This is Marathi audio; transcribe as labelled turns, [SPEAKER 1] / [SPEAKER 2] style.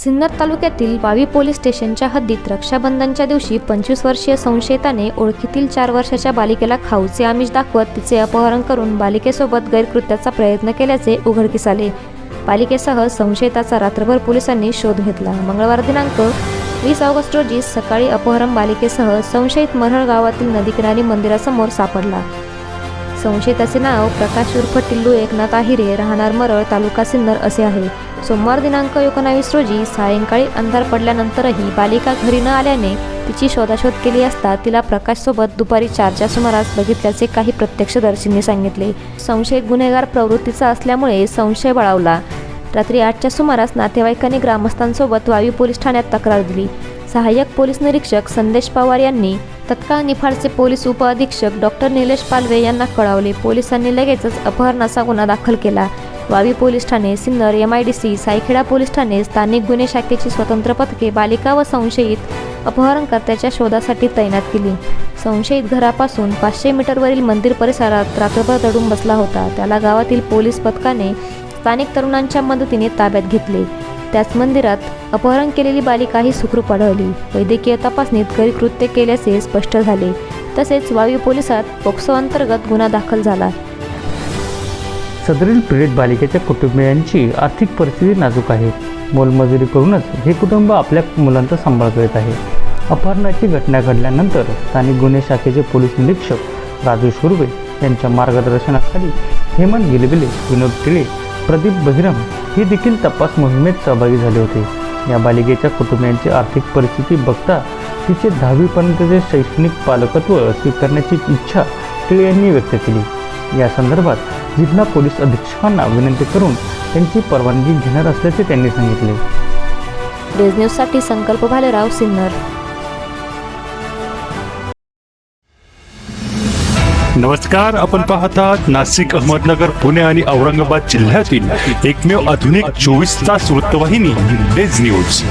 [SPEAKER 1] सिन्नर तालुक्यातील वावी पोलीस स्टेशनच्या हद्दीत रक्षाबंधनच्या दिवशी पंचवीस वर्षीय संशयिताने ओळखीतील चार वर्षाच्या बालिकेला खाऊचे आमिष दाखवत तिचे अपहरण करून बालिकेसोबत गैरकृत्याचा प्रयत्न केल्याचे उघडकीस आले. बालिकेसह संशयिताचा रात्रभर पोलिसांनी शोध घेतला. मंगळवार दिनांक वीस ऑगस्ट रोजी सकाळी अपहरण बालिकेसह संशयित मरहळ गावातील नदीकिनारी मंदिरासमोर सापडला. संशयिताचे नाव प्रकाश उर्फ टिल्लू एकनाथ आहिरे राहणार मरळ तालुका सिन्नर असे आहे. सोमवार दिनांक एकोणावीस रोजी सायंकाळी अंधार पडल्यानंतरही बालिका घरी न आल्याने तिची शोधाशोध केली असता तिला प्रकाशसोबत दुपारी चारच्या सुमारास बघितल्याचे काही प्रत्यक्षदर्शींनी सांगितले. संशयित गुन्हेगार प्रवृत्तीचा असल्यामुळे संशय बळावला. रात्री आठच्या सुमारास नातेवाईकांनी ग्रामस्थांसोबत वायू पोलीस ठाण्यात तक्रार दिली. सहाय्यक पोलीस निरीक्षक संदेश पवार यांनी तत्काळ निफाडचे पोलीस उपअधीक्षक डॉक्टर निलेश पालवे यांना कळवले. पोलिसांनी लगेचच अपहरणाचा गुन्हा दाखल केला. Vavi police Thane Sinnar M I D C Saykheda police Thane स्थानिक गुन्हे शाखेची स्वतंत्र पथके बालिका व संशयित अपहरणकर्त्याच्या शोधासाठी तैनात केली. संशयित घरापासून पाचशे मीटरवरील मंदिर परिसरात रात्रभर दडून बसला होता. त्याला गावातील पोलीस पथकाने स्थानिक तरुणांच्या मदतीने ताब्यात घेतले. त्याच मंदिरात अपहरण केलेली बालिकाही सुखरूप आढळली. वैद्यकीय तपासणीत गैरकृत्य केल्याचे स्पष्ट झाले. तसेच वावी पोलिसात पोक्सो अंतर्गत गुन्हा दाखल झाला.
[SPEAKER 2] सदरील पीडित बालिकेच्या कुटुंबियांची आर्थिक परिस्थिती नाजूक आहे. मोलमजुरी करूनच हे कुटुंब आपल्या मुलांचा सांभाळ करीत आहे. अपहरणाची घटना घडल्यानंतर स्थानिक गुन्हे शाखेचे पोलीस निरीक्षक राजू शुर्वे यांच्या मार्गदर्शनाखाली हेमंत गिलबिले विनोद टिळे प्रदीप बहिरम हे देखील तपास मोहिमेत सहभागी झाले होते. या बालिकेच्या कुटुंबियांची आर्थिक परिस्थिती बघता तिचे दहावीपर्यंतचे शैक्षणिक पालकत्व स्वीकारण्याची इच्छा टिळे यांनी व्यक्त केली. या संदर्भात जिल्हा पोलीस अधीक्षकांना विनंती करून त्यांची परवानगी घेणार असल्याचे त्यांनी सांगितले.
[SPEAKER 1] डेज न्यूजसाठी संकल्प भालेराव सिन्नर.
[SPEAKER 3] नमस्कार आपण पाहतात नाशिक अहमदनगर पुणे आणि औरंगाबाद जिल्ह्यातील एकमेव आधुनिक चोवीस तास वृत्तवाहिनी डेज न्यूज.